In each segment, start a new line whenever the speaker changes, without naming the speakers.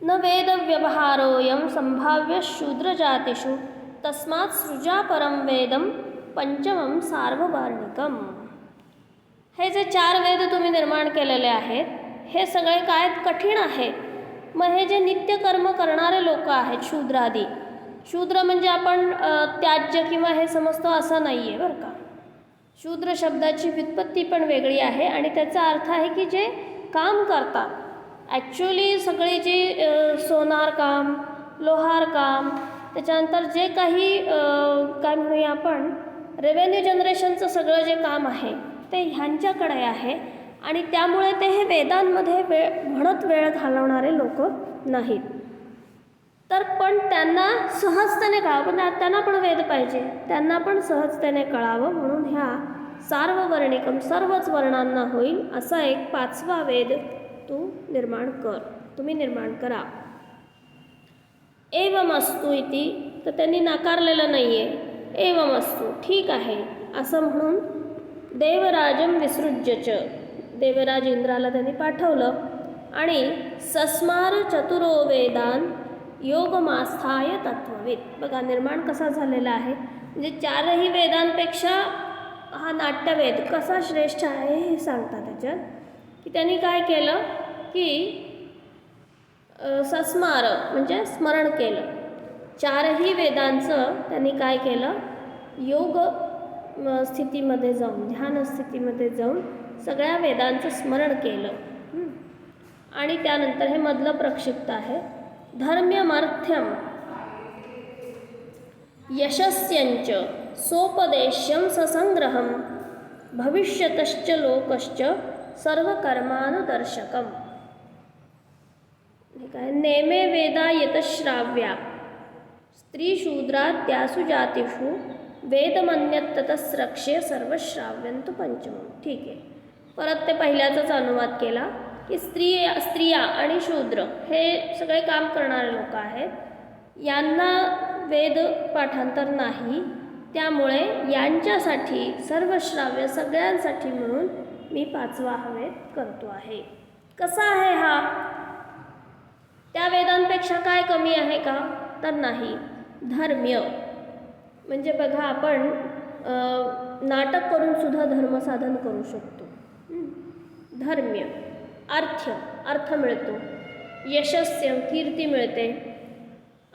न वेदव्यवहारोऽयं सम्भाव्यशूद्रजातिषु तस्मात् सृजापरं वेदं पंचमं सार्ववर्णिकम हे जे चार वेद तुम्ही निर्माण केलेले आहेत हे सगळे काय कठीण आहे? मग हे जे नित्यकर्म करणारे लोक आहेत शूद्रादी शूद्र म्हणजे आपण त्याज्य किंवा हे समजतो असं नाही आहे बरं का? शूद्र शब्दाची व्युत्पत्ती पण वेगळी आहे आणि त्याचा अर्थ आहे की जे काम करतात ॲक्च्युली सगळी जी सोनार काम लोहार काम त्याच्यानंतर जे काही काय म्हणूया आपण रेव्हेन्यू जनरेशनचं सगळं जे काम आहे ते ह्यांच्याकडे आहे. आणि त्यामुळे ते हे वेदांमध्ये वेळ म्हणत वेळ घालवणारे लोक नाहीत. तर पण त्यांना सहजतेने कळावं पण त्यांना पण वेद पाहिजे. त्यांना पण सहजतेने कळावं म्हणून ह्या सार्ववर्णिकम सर्वच वर्णांना होईल असा एक पाचवा वेद तू निर्माण कर. तुम्ही निर्माण करा. एवमस्तू इति तर त्यांनी नाकारलेलं नाही आहे एवम एवमस्तू ठीक आहे. असं म्हणून देवराजम विसृज्यच. देवराज इंद्राला त्यांनी पाठवलं. आणि सस्मार चतुरो वेदान योगमास्थाय तत्ववेद बघा निर्माण कसा झालेला आहे. म्हणजे चारही वेदांपेक्षा हा नाट्यवेद कसा श्रेष्ठ आहे हे सांगतात त्याच्यात. की त्यांनी काय केलं? की अ, सस्मार म्हणजे स्मरण केलं. चारही वेदांचं त्यांनी काय केलं? योग स्थितीमध्ये जाऊन ध्यान स्थितीमध्ये जाऊन सगळ्या वेदांचं स्मरण केलं. आणि त्यानंतर हे मधलं प्रक्षिप्त आहे. धर्म्यमर्थ्यम यशस्यंच सोपदेश्यं ससंग्रहं भविष्यतश्च लोकश्च सर्वकर्मानुदर्शकम्। ठीक आहे नेमे वेदा यतश्राव्या। स्त्रीशूद्राद्यासु जातीषु। वेदमन्यत्ततस्रक्ष्ये सर्वश्राव्यंतु पंचम ठीक आहे। परत ते पहिल्याचाच अनुवाद केला की स्त्री स्त्रिया आणि शूद्र हे सगळे काम करणारे लोक आहेत। यांना वेद पाठांतर नाही। त्यामुळे यांच्यासाठी सर्वश्राव्य सगळ्यांसाठी म्हणून मी पाचवा हवेत करतो आहे। कसा आहे हा? त्या वेदांपेक्षा काय कमी आहे का? तर नाही. धर्म्य. म्हणजे बघा आपण नाटक करून सुद्धा धर्मसाधन करू शकतो. धर्म्य. अर्थ. अर्थ मिळतो. यशस्य कीर्ती मिळते.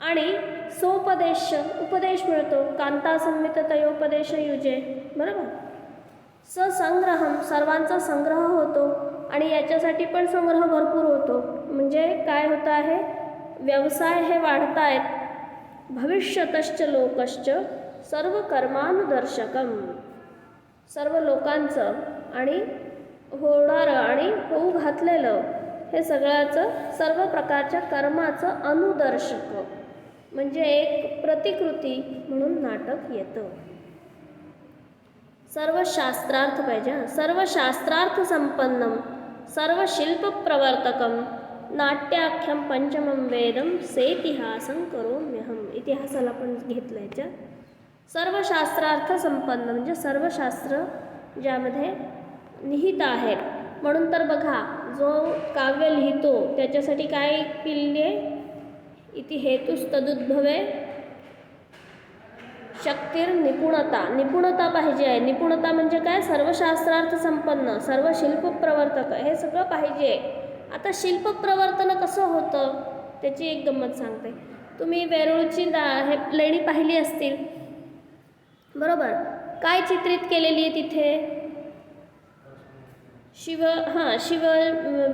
आणि सोपदेश. उपदेश मिळतो. कांता तयोपदेश युजे बरोबर? ससंग्रहम सर्वांचा संग्रह होतो आणि याच्यासाठी पण संग्रह भरपूर होतो. म्हणजे काय होतं आहे? व्यवसाय हे वाढत आहेत भविष्यतश्च लोकश्च सर्व कर्मानुदर्शकम सर्व लोकांचं आणि होणारं आणि होऊ घातलेलं हे सगळ्याचं सर्व प्रकारच्या कर्माचं अनुदर्शक. म्हणजे एक प्रतिकृती म्हणून नाटक येतं. सर्व शास्त्रार्थ पाहिजे हां. सर्व शास्त्रार्थ संपन्नम सर्व शिल्प प्रवर्तकम नाट्याख्यम पंचमं वेदम सेतिहासं करोम्यहम. इतिहासाला पण घेतलं याच्या सर्व शास्त्रार्थ संपन्न म्हणजे सर्व शास्त्र ज्यामध्ये निहित आहेत म्हणून तर बघा जो काव्य लिहितो त्याच्यासाठी काय पिल्ले? इति हेतुस्तदुद्भवे शक्तीर निपुणता. निपुणता पाहिजे आहे. निपुणता म्हणजे काय? सर्व शास्त्रार्थ संपन्न सर्व शिल्प प्रवर्तक हे सगळं पाहिजे आता शिल्प प्रवर्तन कसं होतं? त्याची एक गंमत सांगते. तुम्ही वेरूळची दा हे लेणी पाहिली असतील. बरोबर? काय चित्रित केलेली आहे तिथे? शिव हां शिव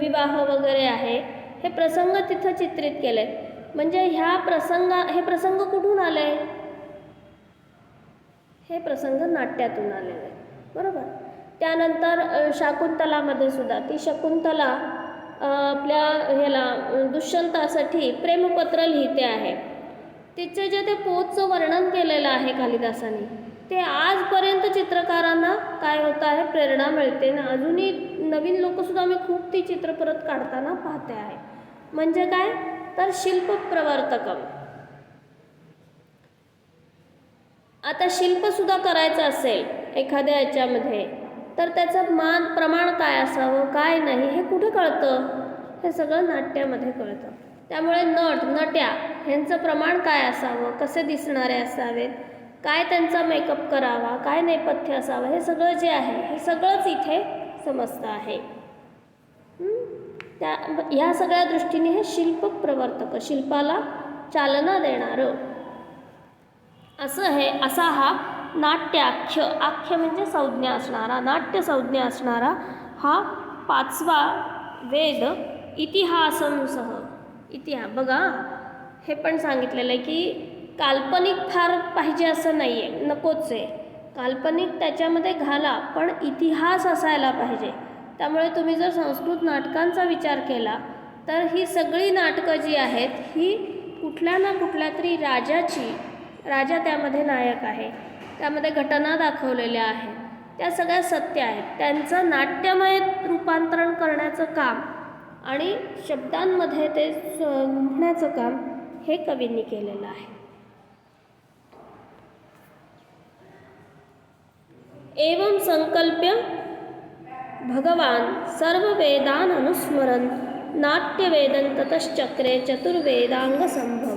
विवाह वगैरे आहे. हे प्रसंग तिथं चित्रित केले म्हणजे ह्या प्रसंगा हे प्रसंग कुठून आले हे प्रसंग नाट्यातून आलेले आहेत. बरोबर? त्यानंतर शाकुंतलामध्ये सुद्धा ती शकुंतला आपल्या ह्याला दुष्यंतासाठी प्रेमपत्र लिहिते आहे. तिचे जे ते पोतचं वर्णन केलेलं आहे कालिदासाने ते आजपर्यंत चित्रकारांना काय होतं आहे प्रेरणा मिळते ना? अजूनही नवीन लोकसुद्धा मी खूप ती चित्र परत काढताना पाहते आहे. म्हणजे काय? तर शिल्प प्रवर्तकम आता शिल्पसुद्धा करायचं असेल एखाद्या याच्यामध्ये तर त्याचं मान प्रमाण काय असावं काय नाही हे कुठे कळतं? हे सगळं नाट्यामध्ये कळतं. त्यामुळे नट नट्या ह्यांचं प्रमाण काय असावं? कसे दिसणारे असावेत? काय त्यांचा मेकअप करावा? काय नेपथ्य असावं? हे सगळं जे आहे हे सगळंच इथे समजतं आहे. त्या ह्या सगळ्या दृष्टीने हे शिल्प प्रवर्तक शिल्पाला चालना देणारं. असं हे असा हा नाट्याख्य आख्य म्हणजे संज्ञा असणारा नाट्य संज्ञा असणारा हा पाचवा वेद इतिहासंसह इतिहास बघा हे पण सांगितलेलं आहे की काल्पनिक फार पाहिजे असं नाही आहे नकोच आहे. काल्पनिक त्याच्यामध्ये घाला पण इतिहास असायला पाहिजे. त्यामुळे तुम्ही जर संस्कृत नाटकांचा विचार केला तर ही सगळी नाटकं जी आहेत ही कुठल्या ना कुठल्या तरी राजाची राजा त्यामध्ये नायक आहे. त्यामध्ये घटना दाखवलेल्या आहेत. त्या सगळ्या सत्य आहेत. त्यांचं नाट्यमय रूपांतरण करण्याचं काम आणि शब्दांमध्ये ते स- गुंफण्याचं काम हे कवींनी केलेलं आहे. एवं संकल्प्य भगवान सर्व वेदान अनुस्मरण नाट्यवेदन ततश्चक्रे चतुर्वेदांगसंभवम्